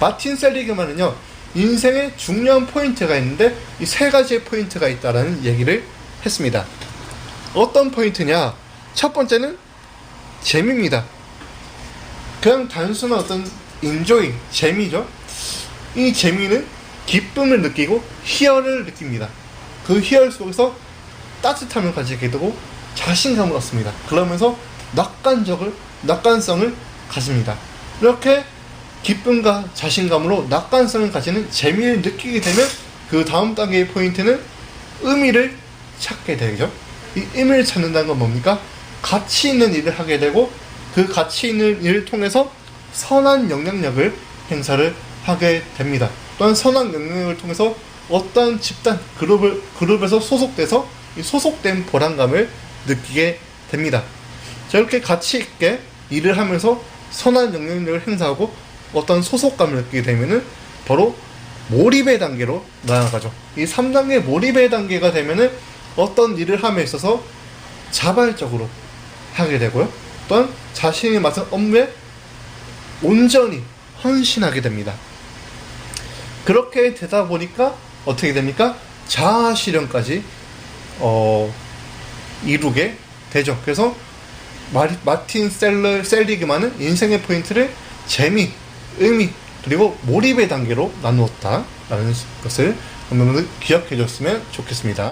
마틴 셀리그만은요 인생에 중요한 포인트가 있는데 이 세 가지의 포인트가 있다라는 얘기를 했습니다. 어떤 포인트냐? 첫 번째는 재미입니다. 그냥 단순한 어떤 인조이, 재미죠. 이 재미는 기쁨을 느끼고 희열을 느낍니다. 그 희열 속에서 따뜻함을 가지게 되고 자신감을 얻습니다. 그러면서 낙관적을, 낙관성을 가집니다. 이렇게 기쁨과 자신감으로 낙관성을 가지는 재미를 느끼게 되면 그 다음 단계의 포인트는 의미를 찾게 되죠. 이 의미를 찾는다는 건 뭡니까? 가치 있는 일을 하게 되고 그 가치 있는 일을 통해서 선한 영향력을 행사를 하게 됩니다. 또한 선한 영향력을 통해서 어떤 집단, 그룹을, 그룹에서 소속돼서 이 소속된 보람감을 느끼게 됩니다. 자, 이렇게 가치 있게 일을 하면서 선한 영향력을 행사하고 어떤 소속감을 느끼게 되면은 바로 몰입의 단계로 나아가죠. 이 3단계 몰입의 단계가 되면은 어떤 일을 함에 있어서 자발적으로 하게 되고요. 또한 자신이 맡은 업무에 온전히 헌신하게 됩니다. 그렇게 되다 보니까 어떻게 됩니까? 자아 실현까지 어, 이루게 되죠. 그래서 마틴 셀러, 셀리그만은 인생의 포인트를 재미, 의미, 그리고 몰입의 단계로 나누었다라는 것을 여러분들 기억해 줬으면 좋겠습니다.